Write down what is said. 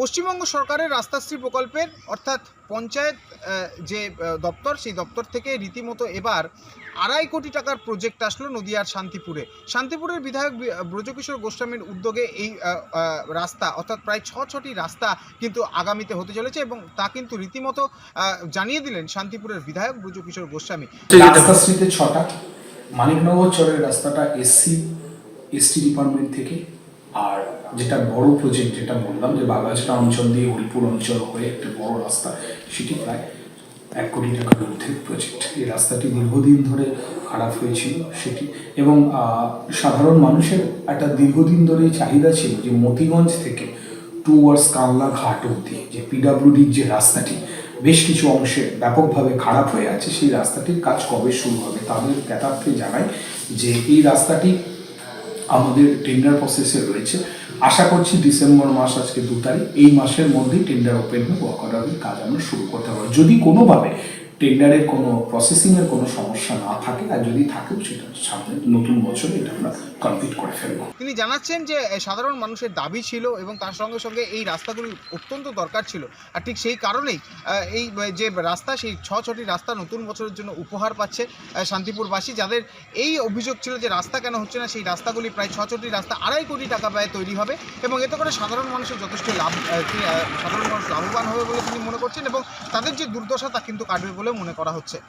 পশ্চিমবঙ্গ সরকারের রাস্তাশ্রী প্রকল্পের অর্থাৎ পঞ্চায়েত যে দপ্তর, সেই দপ্তর থেকে রীতিমতো এবার আড়াই কোটি টাকার প্রজেক্ট আসলো নদিয়ার শান্তিপুরে। শান্তিপুরের বিধায়ক ব্রজকিশোর গোস্বামীর উদ্যোগে এই রাস্তা, অর্থাৎ প্রায় ছ ছটি রাস্তা কিন্তু আগামীতে হতে চলেছে এবং তা কিন্তু রীতিমতো জানিয়ে দিলেন শান্তিপুরের বিধায়ক ব্রজকিশোর গোস্বামী। রাস্তাশ্রীতে ছটা, মানিকনগর চরের রাস্তাটা এসসি এসটি ডিপার্টমেন্ট থেকে আর যেটা বড় প্রজেক্ট যেটা বললাম যে বাগাছড়া অঞ্চল দিয়ে হরিপুর অঞ্চল হয়ে একটা বড় রাস্তা, সেটি প্রায় এক কোটি টাকার ঊর্ধ্বের প্রজেক্ট এই রাস্তাটি দীর্ঘদিন ধরে খারাপ হয়েছিল সেটি। এবং সাধারণ মানুষের একটা দীর্ঘদিন ধরেই চাহিদা ছিল যে মতিগঞ্জ থেকে টুয়ার্ডস কানলা ঘাট অব্দি যে পিডাব্লিউডির যে রাস্তাটি, বেশ কিছু অংশে ব্যাপকভাবে খারাপ হয়ে আছে, সেই রাস্তাটির কাজ কবে শুরু হবে, তাদের জ্ঞাতার্থে জানাই যে এই রাস্তাটি আমাদের টেন্ডার প্রসেসে রয়েছে। আশা করছি ডিসেম্বর মাস আজকে দু তারিখ। এই মাসের মধ্যেই টেন্ডার ওপেন হয়ে ওয়ার্ক কাজ আমরা শুরু করতে পারব। যদি কোনোভাবে টেন্ডারের কোনো প্রসেসিংয়ের কোনো সমস্যা না থাকে, আর যদি থাকেও সেটা সামনে নতুন বছরে এটা আমরা কমপ্লিট করে ফেলব। তিনি জানাচ্ছেন যে সাধারণ মানুষের দাবি ছিল এবং তার সঙ্গে সঙ্গে এই রাস্তাগুলি অত্যন্ত দরকার ছিল। আর ঠিক সেই কারণেই এই যে রাস্তা, সেই ছ ছটি রাস্তা নতুন বছরের জন্য উপহার পাচ্ছে শান্তিপুরবাসী, যাদের এই অভিযোগ ছিল যে রাস্তা কেন হচ্ছে না, সেই রাস্তাগুলি প্রায় ছ ছটি রাস্তা আড়াই কোটি টাকা ব্যয় তৈরি হবে এবং এতে করে সাধারণ মানুষের যথেষ্ট লাভ সাধারণ মানুষ লাভবান হবে বলে তিনি মনে করছেন এবং তাদের যে দুর্দশা তা কিন্তু কাটবে বলে মনে করা হচ্ছে।